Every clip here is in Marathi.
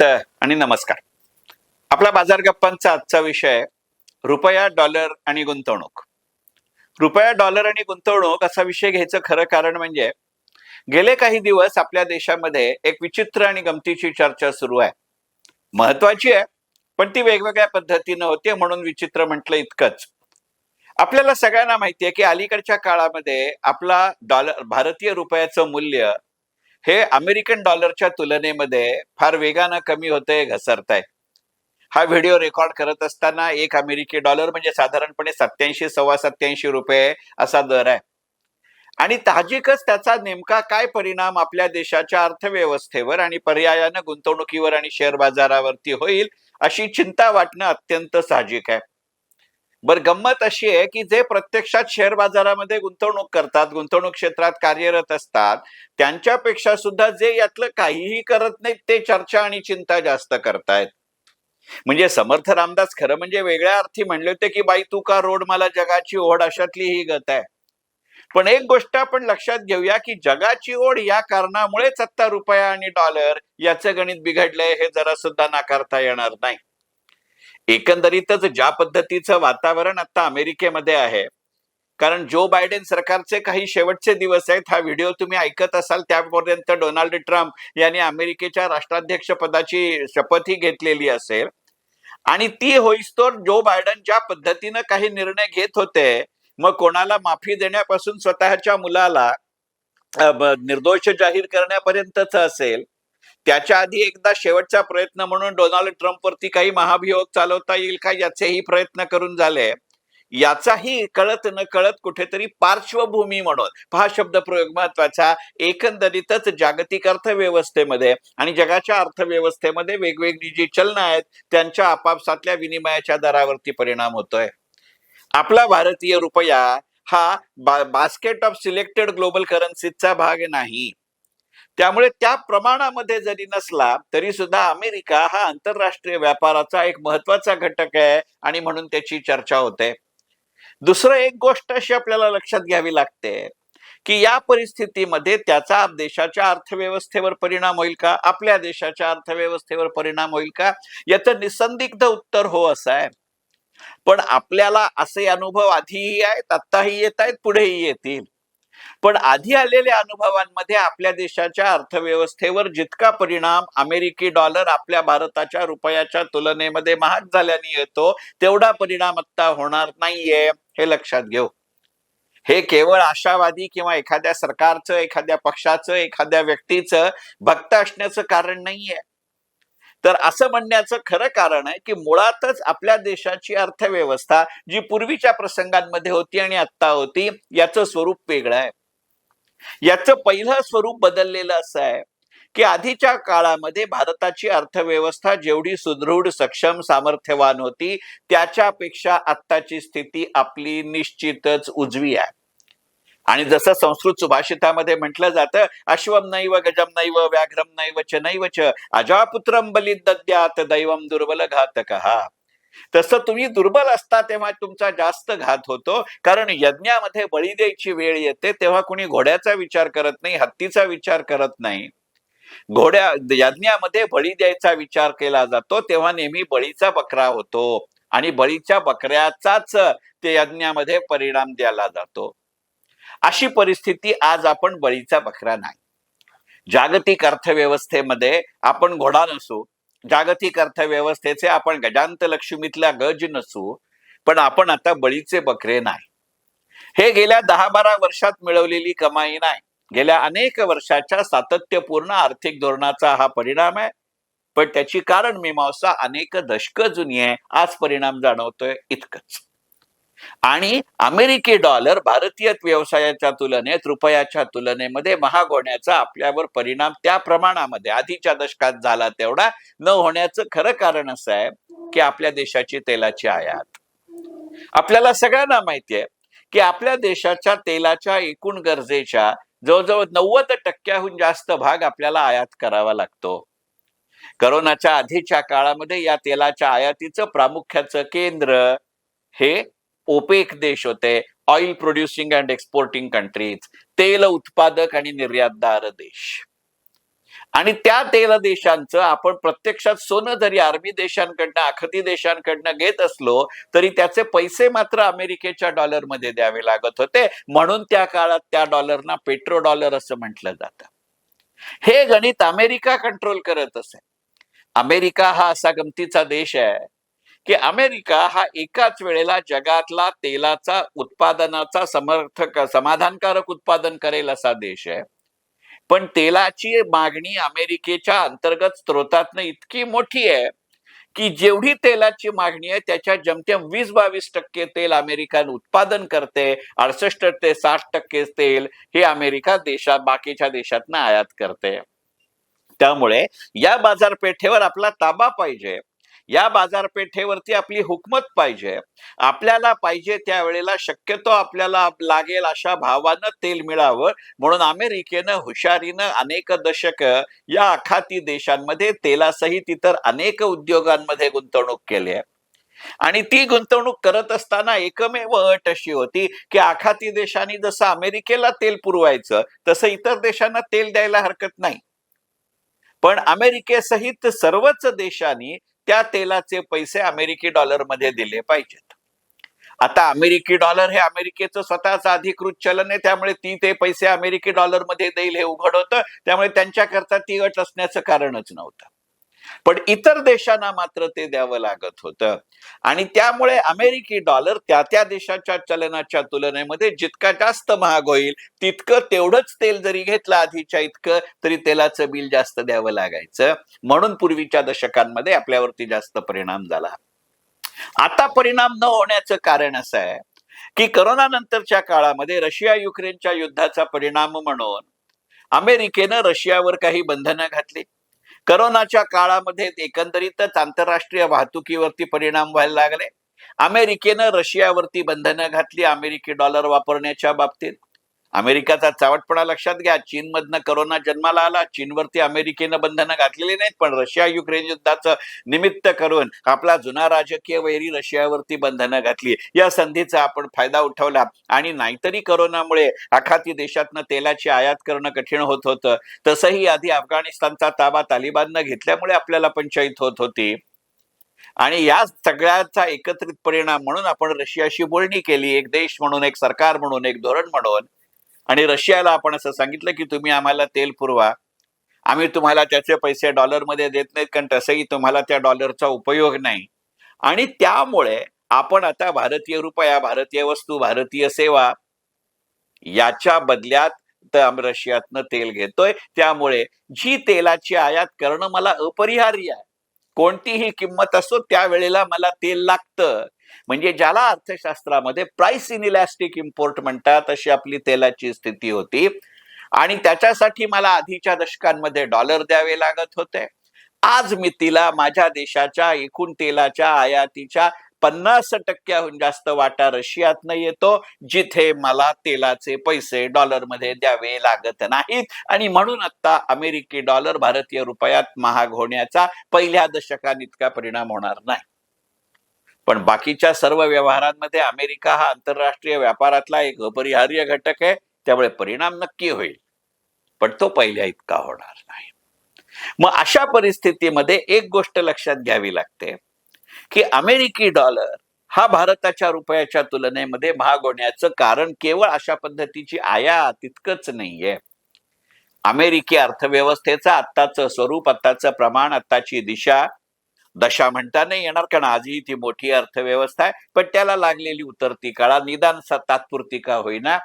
स्वागत आणि नमस्कार. आपला बाजार गप्पांचा आजचा विषय रुपया डॉलर आणि गुंतवणूक. रुपया डॉलर आणि गुंतवणूक असा विषय घ्यायचं खरं कारण म्हणजे गेले काही दिवस आपल्या देशामध्ये एक विचित्र आणि गमतीची चर्चा सुरू आहे. महत्वाची आहे पण ती वेगवेगळ्या पद्धतीनं होते म्हणून विचित्र म्हटलं इतकंच. आपल्याला सगळ्यांना माहिती आहे की अलीकडच्या काळामध्ये आपला डॉलर भारतीय रुपयाचं मूल्य हे अमेरिकन डॉलरच्या तुलनेमध्ये फार वेगानं कमी होतंय घसरतंय. हा व्हिडिओ रेकॉर्ड करत असताना एक अमेरिकी डॉलर म्हणजे साधारणपणे सत्याऐंशी सव्वा सत्याऐंशी रुपये असा दर आहे. आणि ताजिकच त्याचा नेमका काय परिणाम आपल्या देशाच्या अर्थव्यवस्थेवर आणि पर्यायानं गुंतवणुकीवर आणि शेअर बाजारावरती होईल अशी चिंता वाटणं अत्यंत साहजिक आहे. बर गंमत अशी आहे की जे प्रत्यक्षात शेअर बाजारामध्ये गुंतवणूक करतात गुंतवणूक क्षेत्रात कार्यरत असतात त्यांच्यापेक्षा सुद्धा जे यातलं काहीही करत नाहीत ते चर्चा आणि चिंता जास्त करतायत. म्हणजे समर्थ रामदास खरं म्हणजे वेगळ्या अर्थी म्हणले होते की बाई तू का रोड मला जगाची ओढ अशातली ही गत आहे? पण एक गोष्ट आपण लक्षात घेऊया की जगाची ओढ या कारणामुळेच आत्ता रुपया आणि डॉलर याचं गणित बिघडलंय हे जरा सुद्धा नाकारता येणार नाही. एकंदरीतच ज्या पद्धतीचं वातावरण आता अमेरिकेमध्ये आहे कारण जो बायडेन सरकारचे काही शेवटचे दिवस आहेत हा व्हिडिओ तुम्ही ऐकत असाल त्यापर्यंत डोनाल्ड ट्रम्प यांनी अमेरिकेच्या राष्ट्राध्यक्ष पदाची शपथही घेतलेली असेल. आणि ती होईस्तोर जो बायडन ज्या पद्धतीनं काही निर्णय घेत होते मग कोणाला माफी देण्यापासून स्वतःच्या मुलाला निर्दोष जाहीर करण्यापर्यंतच असेल त्याच्या आधी एकदा शेवटचा प्रयत्न म्हणून डोनाल्ड ट्रम्प वरती काही महाभियोग चालवता येईल का याचेही प्रयत्न करून झाले. याचाही कळत न कळत कुठेतरी पार्श्वभूमी म्हणून हा शब्द प्रयोग महत्त्वाचा एकंदरीतच जागतिक अर्थव्यवस्थेमध्ये आणि जगाच्या अर्थव्यवस्थेमध्ये वेगवेगळी जी चलनं आहेत त्यांच्या आपापसातल्या विनिमयाच्या दरावरती परिणाम होतोय. आपला भारतीय रुपया हा बास्केट ऑफ सिलेक्टेड ग्लोबल करन्सीचा भाग नाही. त्यामुळे त्या प्रमाणामध्ये जरी नसला तरी सुद्धा अमेरिका हा आंतरराष्ट्रीय व्यापाराचा एक महत्त्वाचा घटक आहे आणि म्हणून त्याची चर्चा होते. दुसरं एक गोष्ट अशी आपल्याला लक्षात घ्यावी लागते की या परिस्थितीमध्ये त्याचा देशाच्या अर्थव्यवस्थेवर परिणाम होईल का? आपल्या देशाच्या अर्थव्यवस्थेवर परिणाम होईल का? याचं निसंदिग्ध उत्तर हो असं आहे. पण आपल्याला असे अनुभव आधीही आहेत आत्ताही येत आहेत पुढेही येतील. पण आधी आलेल्या अनुभवांमध्ये आपल्या देशाच्या अर्थव्यवस्थेवर जितका परिणाम अमेरिकी डॉलर आपल्या भारताच्या रुपयाच्या तुलनेमध्ये महाग झाल्याने येतो तेवढा परिणाम आता होणार नाहीये हे लक्षात घेऊ. हे केवळ आशावादी किंवा एखाद्या सरकारचं एखाद्या पक्षाचं एखाद्या व्यक्तीचं भक्त असण्याचं कारण नाहीये. तर असं म्हणण्याचं खरं कारण आहे की मुळातच आपल्या देशाची अर्थव्यवस्था जी पूर्वीच्या प्रसंगांमध्ये होती आणि आत्ता होती याचं स्वरूप वेगळं आहे. याचं पहिलं स्वरूप बदललेलं असं आहे की आधीच्या काळामध्ये भारताची अर्थव्यवस्था जेवढी सुदृढ सक्षम सामर्थ्यवान होती त्याच्यापेक्षा आत्ताची स्थिती आपली निश्चितच उजवी आहे. आणि जसं संस्कृत सुभाषितामध्ये म्हटलं जातं अश्वम नैव गजम नैव व्याघ्रम नैव च नैव च अजापुत्रम बलित दद्यात दैवम दुर्बल घातक। तसं तुम्ही दुर्बल असता तेव्हा तुमचा जास्त घात होतो कारण यज्ञामध्ये बळी द्यायची वेळ येते तेव्हा कुणी घोड्याचा विचार करत नाही हत्तीचा विचार करत नाही. घोड्या यज्ञामध्ये बळी द्यायचा विचार केला जातो तेव्हा नेहमी बळीचा बकरा होतो आणि बळीच्या बकऱ्याचाच ते यज्ञामध्ये परिणाम द्यायला जातो. अशी परिस्थिती आज आपण बळीचा बकरा नाही. जागतिक अर्थव्यवस्थेमध्ये आपण घोडा नसू जागतिक अर्थव्यवस्थेचे आपण गजांत लक्ष्मीतला गज नसू पण आपण आता बळीचे बकरे नाही. हे गेल्या दहा बारा वर्षात मिळवलेली कमाई नाही. गेल्या अनेक वर्षाच्या सातत्यपूर्ण आर्थिक धोरणाचा हा परिणाम आहे. पण त्याची कारण मीमांसा अनेक दशक जुनी आहे. आज परिणाम जाणवतोय इतकंच. आणि अमेरिकी डॉलर भारतीय व्यवसायाच्या तुलनेत रुपयाच्या तुलनेमध्ये महाग होण्याचा आपल्यावर परिणाम त्या प्रमाणामध्ये आधीच्या दशकात झाला तेवढा न होण्याचं खरं कारण असं आहे की आपल्या देशाची तेलाची आयात. आपल्याला सगळ्यांना माहितीये की आपल्या देशाच्या तेलाच्या एकूण गरजेच्या जवळजवळ नव्वद टक्क्याहून जास्त भाग आपल्याला आयात करावा लागतो. करोनाच्या आधीच्या काळामध्ये या तेलाच्या आयातीचं प्रामुख्याचं केंद्र हे ओपेक देश होते oil producing and exporting countries तेल उत्पादक आणि निर्यातदार देश. आणि त्या तेल देशांचं आपण प्रत्यक्षात सोनं जरी आर्मी देशांकडनं आखती देशांकडनं घेत असलो तरी त्याचे पैसे मात्र अमेरिकेच्या डॉलरमध्ये द्यावे लागत होते. म्हणून त्या काळात त्या डॉलरना पेट्रो डॉलर असं म्हटलं जातं. हे गणित अमेरिका कंट्रोल करत असे. अमेरिका हा असा गमतीचा देश आहे की अमेरिका हा एकाच वेळेला जगातला तेलाचा उत्पादनाचा समर्थक समाधानकारक उत्पादन करेल असा देश आहे. पण तेलाची मागणी अमेरिकेच्या अंतर्गत स्त्रोतातनं इतकी मोठी आहे की जेवढी तेलाची मागणी आहे त्याच्या जमतेम वीस बावीस टक्के तेल अमेरिका उत्पादन करते अडसष्ट ते साठ टक्के तेल हे अमेरिका देशात बाकीच्या देशातनं आयात करते. त्यामुळे या बाजारपेठेवर आपला ताबा पाहिजे. या बाजारपेठेवरती आपली हुकमत पाहिजे. आपल्याला पाहिजे त्यावेळेला शक्यतो आपल्याला लागेल अशा भावानं तेल मिळावं. म्हणून अमेरिकेनं हुशारीनं अनेक दशक या आखाती देशांमध्ये तेलासहित इतर अनेक उद्योगांमध्ये गुंतवणूक केली आहे. आणि ती गुंतवणूक करत असताना एकमेव अट अशी होती की आखाती देशांनी जसं अमेरिकेला तेल पुरवायचं तसं इतर देशांना तेल द्यायला हरकत नाही. पण अमेरिकेसहित सर्वच देशांनी त्या तेलाचे पैसे अमेरिकी डॉलरमध्ये दिले पाहिजेत. आता अमेरिकी डॉलर हे अमेरिकेचं स्वतःच अधिकृत चलन आहे त्यामुळे ती ते पैसे अमेरिकी डॉलरमध्ये देईल हे उघड होतं. त्यामुळे त्यांच्याकरता ती अट असण्याचं कारणच नव्हतं. पण इतर देशांना मात्र ते द्यावं लागत होतं. आणि त्यामुळे अमेरिकी डॉलर त्या त्या देशाच्या चलनाच्या तुलनेमध्ये जितका जास्त महाग होईल तितकं तेवढंच तेल जरी घेतलं आधीच्या इतकं तरी तेलाचं बिल जास्त द्यावं लागायचं. म्हणून पूर्वीच्या दशकांमध्ये आपल्यावरती जास्त परिणाम झाला. आता परिणाम न होण्याचं कारण असं आहे की करोना नंतरच्या काळामध्ये रशिया युक्रेनच्या युद्धाचा परिणाम म्हणून अमेरिकेनं रशियावर काही बंधनं घातली. करोनाच्या काळामध्ये एकंदरीतच आंतरराष्ट्रीय वाहतुकीवरती परिणाम व्हायला लागले. अमेरिकेनं रशियावरती बंधनं घातली अमेरिकी डॉलर वापरण्याच्या बाबतीत. अमेरिकाचा चावटपणा लक्षात घ्या. चीनमधनं करोना जन्माला आला. चीनवरती अमेरिकेनं बंधनं घातलेली नाहीत पण रशिया युक्रेन युद्धाचं निमित्त करून आपला जुना राजकीय वैरी रशियावरती बंधनं घातली. या संधीचा आपण फायदा उठवला. आणि नाहीतरी करोनामुळे आखाती देशातनं तेलाची आयात करणं कठीण होत होतं. तसंही आधी अफगाणिस्तानचा ताबा तालिबाननं घेतल्यामुळे आपल्याला पंचायत होत होती. आणि या सगळ्याचा एकत्रित परिणाम म्हणून आपण रशियाशी बोलणी केली. एक देश म्हणून एक सरकार म्हणून एक धोरण म्हणून. आणि रशियाला आपण असं सांगितलं की तुम्ही आम्हाला तेल पुरवा. आम्ही तुम्हाला त्याचे पैसे डॉलरमध्ये देत नाहीत कारण तसंही तुम्हाला त्या डॉलरचा उपयोग नाही. आणि त्यामुळे आपण आता भारतीय रुपया भारतीय वस्तू भारतीय सेवा याच्या बदल्यात तर रशियातनं तेल घेतोय. त्यामुळे जी तेलाची आयात करणं मला अपरिहार्य आहे. कोणतीही किंमत असो त्यावेळेला मला तेल लागतं. म्हणजे ज्याला अर्थशास्त्रामध्ये प्राइस इन इलॅस्टिक इम्पोर्ट म्हणतात अशी आपली तेलाची स्थिती होती. आणि त्याच्यासाठी मला आधीच्या दशकांमध्ये डॉलर द्यावे लागत होते. आज मी तिला माझ्या देशाच्या एकूण तेलाच्या आयातीच्या पन्नास टक्क्याहून जास्त वाटा रशियातनं येतो जिथे मला तेलाचे पैसे डॉलरमध्ये द्यावे लागत नाहीत. आणि म्हणून आता अमेरिकी डॉलर भारतीय रुपयात महाग होण्याचा पहिल्या दशकात इतका परिणाम होणार नाही. पण बाकीच्या सर्व व्यवहारांमध्ये अमेरिका हा आंतरराष्ट्रीय व्यापारातला एक अपरिहार्य घटक आहे त्यामुळे परिणाम नक्की होईल. पण तो पहिल्या इतका होणार नाही. मग अशा परिस्थितीमध्ये एक गोष्ट लक्षात घ्यावी लागते की अमेरिकी डॉलर हा भारताच्या रुपयाच्या तुलनेमध्ये महाग होण्याचं कारण केवळ अशा पद्धतीची आयात तितकंच नाहीये. अमेरिकी अर्थव्यवस्थेचं आत्ताचं स्वरूप आत्ताचं प्रमाण आत्ताची दिशा दशा म्हणता नाही येणार कारण आजही ती मोठी अर्थव्यवस्था आहे. पण त्याला लागलेली उतरती काळा निदान तात्पुरती का होईना.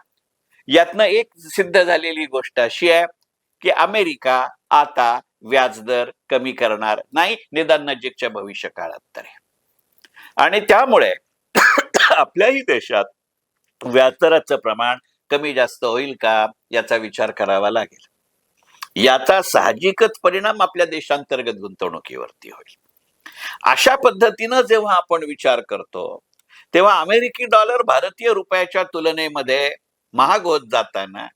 यातनं एक सिद्ध झालेली गोष्ट अशी आहे की अमेरिका आता व्याजदर कमी करणार नाही निदान नजीकच्या भविष्य काळात तरी. आणि त्यामुळे आपल्याही देशात व्याजदराचं प्रमाण कमी जास्त होईल का याचा विचार करावा लागेल. याचा साहजिकच परिणाम आपल्या देशांतर्गत गुंतवणुकीवरती होईल. अशा पद्धतीनं जेव्हा आपण विचार करतो तेव्हा अमेरिकी डॉलर भारतीय रुपयाच्या तुलनेमध्ये महाग होत जाताना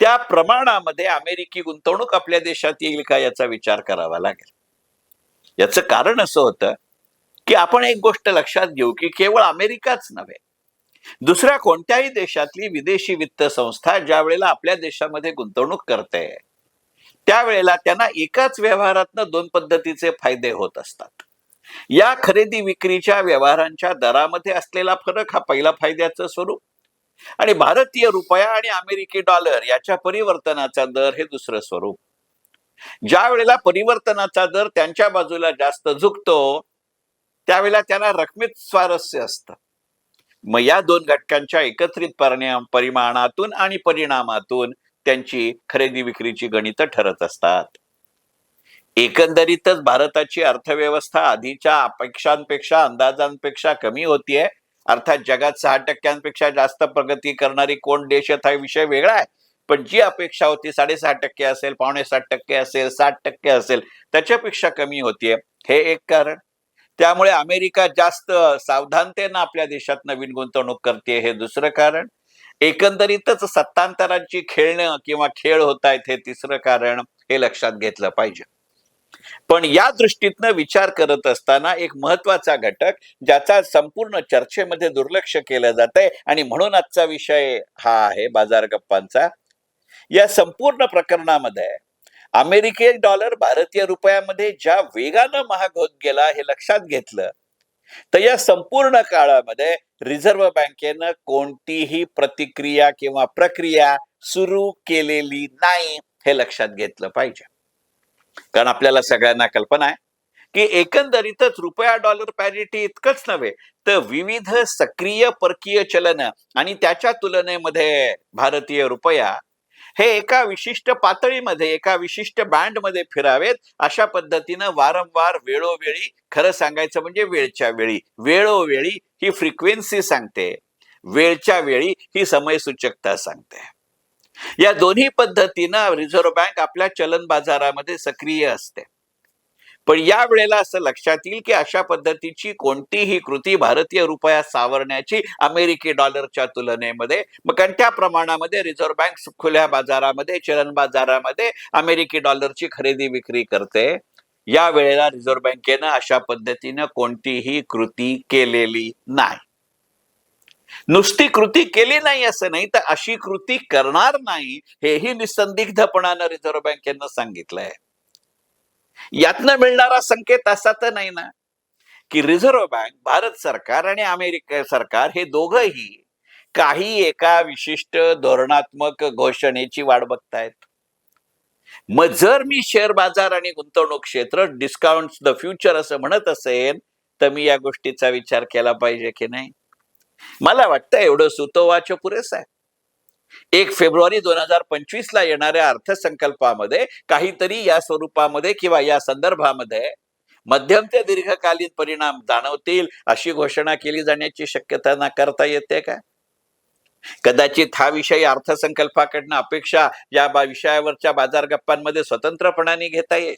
त्या प्रमाणामध्ये अमेरिकी गुंतवणूक आपल्या देशात येईल का याचा विचार करावा लागेल. याचं कारण असं होतं की आपण एक गोष्ट लक्षात घेऊ की केवळ अमेरिकाच नव्हे दुसऱ्या कोणत्याही देशातली विदेशी वित्त संस्था ज्या वेळेला आपल्या देशामध्ये गुंतवणूक करते त्यावेळेला त्यांना एकाच व्यवहारातनं दोन पद्धतीचे फायदे होत असतात. या खरेदी विक्रीच्या व्यवहारांच्या दरामध्ये असलेला फरक हा पहिला फायद्याचं स्वरूप. आणि भारतीय रुपया आणि अमेरिकी डॉलर याच्या परिवर्तनाचा दर हे दुसरं स्वरूप. ज्या वेळेला परिवर्तनाचा दर त्यांच्या बाजूला जास्त झुकतो त्यावेळेला त्यांना रकमेत स्वारस्य असतं. मग या दोन घटकांच्या एकत्रित परिणाम परिमाणातून आणि परिणामातून त्यांची खरेदी विक्रीची गणितं ठरत असतात. एकंदरीतच भारताची अर्थव्यवस्था आधीच्या अपेक्षांपेक्षा अंदाजांपेक्षा कमी होतीये. अर्थात जगात सहा टक्क्यांपेक्षा जास्त प्रगती करणारी कोण देश आहेत हा विषय वेगळा आहे. पण जी अपेक्षा होती साडेसहा टक्के असेल पावणे साठ टक्के असेल साठ टक्के असेल त्याच्यापेक्षा कमी होतीये. हे एक कारण. त्यामुळे अमेरिका जास्त सावधानतेनं आपल्या देशात नवीन गुंतवणूक करते हे दुसरं कारण. एकंदरीतच सत्तांतरांची खेळणं किंवा खेळ होत आहेत हे तिसरं कारण हे लक्षात घेतलं पाहिजे. पण या दृष्टीतनं विचार करत असताना एक महत्त्वाचा घटक ज्याचा संपूर्ण चर्चेमध्ये दुर्लक्ष केलं जात आहे आणि म्हणून आजचा विषय हा आहे बाजार गप्पांचा. या संपूर्ण प्रकरणामध्ये अमेरिकेत डॉलर भारतीय रुपयामध्ये ज्या वेगानं महाग होत गेला हे लक्षात घेतलं तर या संपूर्ण काळामध्ये रिझर्व्ह बँकेनं कोणतीही प्रतिक्रिया किंवा प्रक्रिया सुरू केलेली नाही हे लक्षात घेतलं पाहिजे. कारण आपल्याला सगळ्यांना कल्पना आहे की एकंदरीतच रुपया डॉलर पॅरिटी इतकंच नव्हे तर विविध सक्रिय परकीय चलन आणि त्याच्या तुलनेमध्ये भारतीय रुपया हे एका विशिष्ट पातळीमध्ये एका विशिष्ट बँडमध्ये फिरावेत अशा पद्धतीनं वारंवार वेळोवेळी खरं सांगायचं म्हणजे वेळच्या वेळी वेळोवेळी ही फ्रिक्वेन्सी सांगते. वेळच्या वेळी ही समयसूचकता सांगते. या दोन्ही पद्धतीनं रिझर्व्ह बँक आपल्या चलन बाजारामध्ये सक्रिय असते. पण या वेळेला असं लक्षात येईल की अशा पद्धतीची कोणतीही कृती भारतीय रुपया सावरण्याची अमेरिकी डॉलरच्या तुलनेमध्ये मग कारण त्या प्रमाणामध्ये रिझर्व्ह बँक खुल्या बाजारामध्ये चलन बाजारामध्ये अमेरिकी डॉलरची खरेदी विक्री करते. या वेळेला रिझर्व्ह बँकेनं अशा पद्धतीनं कोणतीही कृती केलेली नाही. नुसती कृती केली नाही असं नाही तर अशी कृती करणार नाही हेही निसंदिग्धपणानं रिझर्व्ह बँकेनं सांगितलंय. यातनं मिळणारा संकेत असा तर नाही ना की रिझर्व्ह बँक भारत सरकार आणि अमेरिका सरकार हे दोघही काही एका विशिष्ट धोरणात्मक घोषणेची वाट बघतायत. मग जर मी शेअर बाजार आणि गुंतवणूक क्षेत्र डिस्काउंट द फ्युचर असं म्हणत असेल तर मी या गोष्टीचा विचार केला पाहिजे की नाही? मला वाटतं एवढं सुतोवाच पुरेस आहे. एक फेब्रुवारी दोन हजार पंचवीस ला येणाऱ्या अर्थसंकल्पामध्ये काहीतरी या स्वरूपामध्ये किंवा या संदर्भामध्ये मध्यम ते दीर्घकालीन परिणाम जाणवतील अशी घोषणा केली जाण्याची शक्यता नाकारता येते का? कदाचित हा विषय अर्थसंकल्पाकडनं अपेक्षा या बा- विषयावरच्या बाजार गप्पांमध्ये स्वतंत्रपणाने घेता येईल.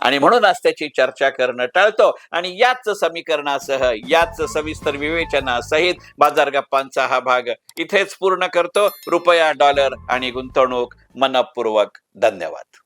आणि म्हणूनच त्याची चर्चा करणं टाळतो. आणि याच समीकरणासह याच सविस्तर विवेचनासहित बाजार गप्पांचा हा भाग इथेच पूर्ण करतो. रुपया डॉलर आणि गुंतवणूक मनपूर्वक. धन्यवाद.